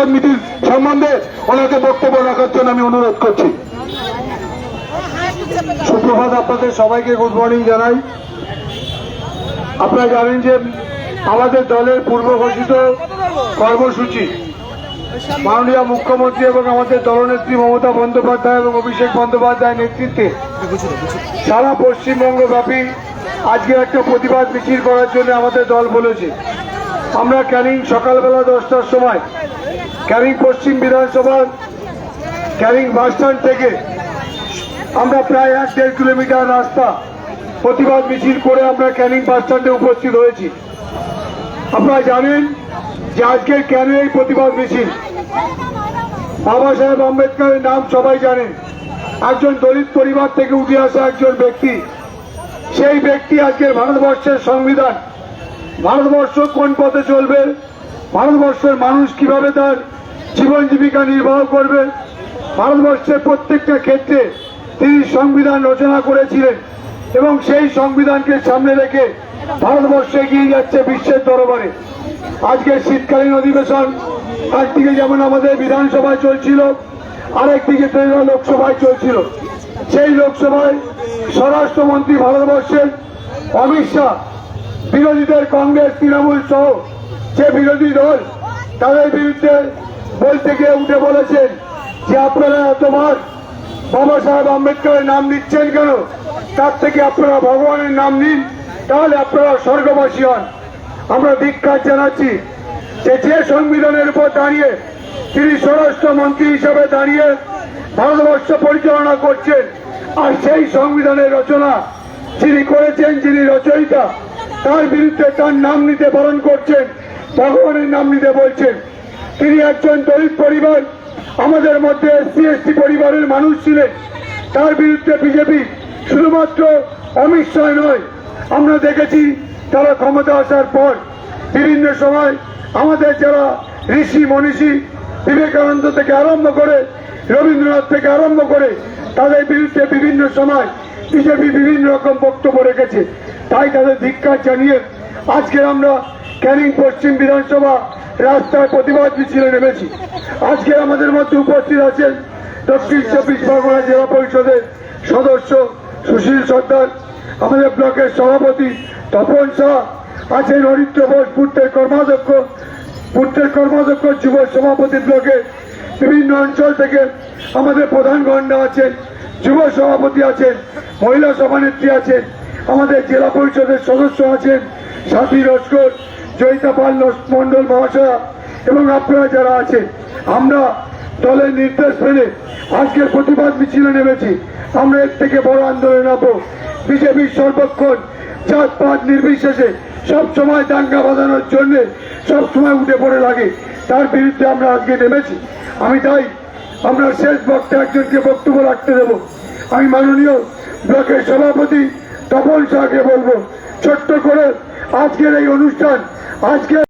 প্রতিবাদ সম্বন্ধে ওনাকে বক্তব্য রাখার জন্য আমি অনুরোধ করছি। সুপ্রভাত আপনাদের সবাইকে গুড মর্নিং জানাই। আপনারা জানেন যে আমাদের দলের পূর্ব ঘোষিত কর্মসূচি মাননীয় মুখ্যমন্ত্রী এবং আমাদের দলনেত্রী মমতা বন্দ্যোপাধ্যায় এবং অভিষেক বন্দ্যোপাধ্যায়ের নেতৃত্বে সারা পশ্চিমবঙ্গ ব্যাপী আজকে একটা প্রতিবাদ মিছিল করার জন্য আমাদের দল বলেছে। আমরা ক্যানিং সকালবেলা দশটার সময় ক্যানিং পশ্চিম বিধানসভার ক্যানিং বাসস্ট্যান্ড থেকে আমরা প্রায় এক দেড় কিলোমিটার রাস্তা প্রতিবাদ মিছিল করে আমরা ক্যানিং বাসস্ট্যান্ডে উপস্থিত হয়েছি। আপনারা জানেন যে আজকের কেন এই প্রতিবাদ মিছিল? বাবা সাহেব আম্বেদকরের নাম সবাই জানেন। একজন দলিত পরিবার থেকে উঠে আসা একজন ব্যক্তি। সেই ব্যক্তি আজকের ভারতবর্ষের সংবিধান। ভারতবর্ষ কোন পথে চলবে? ভারতবর্ষের মানুষ কীভাবে তার জীবন জীবিকা নির্বাহ করবে। ভারতবর্ষের প্রত্যেকটা ক্ষেত্রে তিনি সংবিধান রচনা করেছিলেন এবং সেই সংবিধানকে সামনে রেখে ভারতবর্ষ এগিয়ে যাচ্ছে বিশ্বের দরবারে। আজকে শীতকালীন অধিবেশন একদিকে যেমন আমাদের বিধানসভায় চলছিল, আরেকদিকে লোকসভায় চলছিল। সেই লোকসভায় স্বরাষ্ট্রমন্ত্রী ভারতবর্ষের অমিত শাহ, বিরোধীদের কংগ্রেস, তৃণমূল সহ যে বিরোধী দল, তাদের বিরুদ্ধে বলতে গিয়ে উঠে বলেছেন যে আপনারা এতবার বাবা সাহেব আম্বেদকরের নাম নিচ্ছেন কেন? তার থেকে আপনারা ভগবানের নাম নিন, তাহলে আপনারা স্বর্গবাসী হন। আমরা ধিক্ষার জানাচ্ছি যে যে সংবিধানের উপর দাঁড়িয়ে তিনি স্বরাষ্ট্রমন্ত্রী হিসেবে দাঁড়িয়ে ভারতবর্ষ পরিচালনা করছেন, আর সেই সংবিধানের রচনা যিনি করেছেন, যিনি রচয়িতা, তার বিরুদ্ধে তার নাম নিতে বারণ করছেন, ভগবানের নাম নিতে বলছেন। তিনি একজন দলিত পরিবার। আমাদের মধ্যে এসসি এসটি পরিবারের মানুষ ছিলেন। তার বিরুদ্ধে বিজেপি শুধুমাত্র অমিত শাহ নয়, আমরা দেখেছি তারা ক্ষমতা আসার পর বিভিন্ন সময় আমাদের যারা ঋষি, মনীষী, বিবেকানন্দ থেকে আরম্ভ করে, রবীন্দ্রনাথ থেকে আরম্ভ করে, তাদের বিরুদ্ধে বিভিন্ন সময় বিজেপি বিভিন্ন রকম বক্তব্য রেখেছে। তাই তাদের ধিক্কার জানিয়ে আজকে আমরা ক্যানিং পশ্চিম বিধানসভা রাস্তায় প্রতিবাদ মিছিলে নেমেছি। আজকে আমাদের মধ্যে উপস্থিত আছেন দক্ষিণ চব্বিশ পরগনা জেলা পরিষদের সদস্য সুশীল সর্দার, আমাদের ব্লকের সভাপতি তপন শাহ আছেন হরিত্র বোস পূর্তের কর্মাধ্যক্ষ, পুত্রের কর্মাধ্যক্ষ, যুব সভাপতি ব্লকের বিভিন্ন অঞ্চল থেকে আমাদের প্রধান গণ্ডা আছেন, যুব সভাপতি আছেন, মহিলা সভানেত্রী আছেন, আমাদের জেলা পরিষদের সদস্য আছেন সাথী লস্কর জয়িতা পাল মন্ডল মহাশয়া এবং আপনারা যারা আছেন, আমরা দলের নির্দেশ মেনে আজকের প্রতিবাদ মিছিলে নেমেছি। আমরা এর থেকে বড় আন্দোলন নামবো। বিজেপির সর্বক্ষণ জাতপাত নির্বিশেষে সব সময় দাঙ্গা বাঁধানোর জন্য সব সময় উঠে পড়ে লাগে। তার বিরুদ্ধে আমরা আজকে নেমেছি। আমি তাই আমরা শেষ বক্তা একজনকে বক্তব্য রাখতে দেব। আমি মাননীয় ব্লকের সভাপতি তপন শাহকে বলব, ছোট্ট করে আজকের এই অনুষ্ঠান আজকে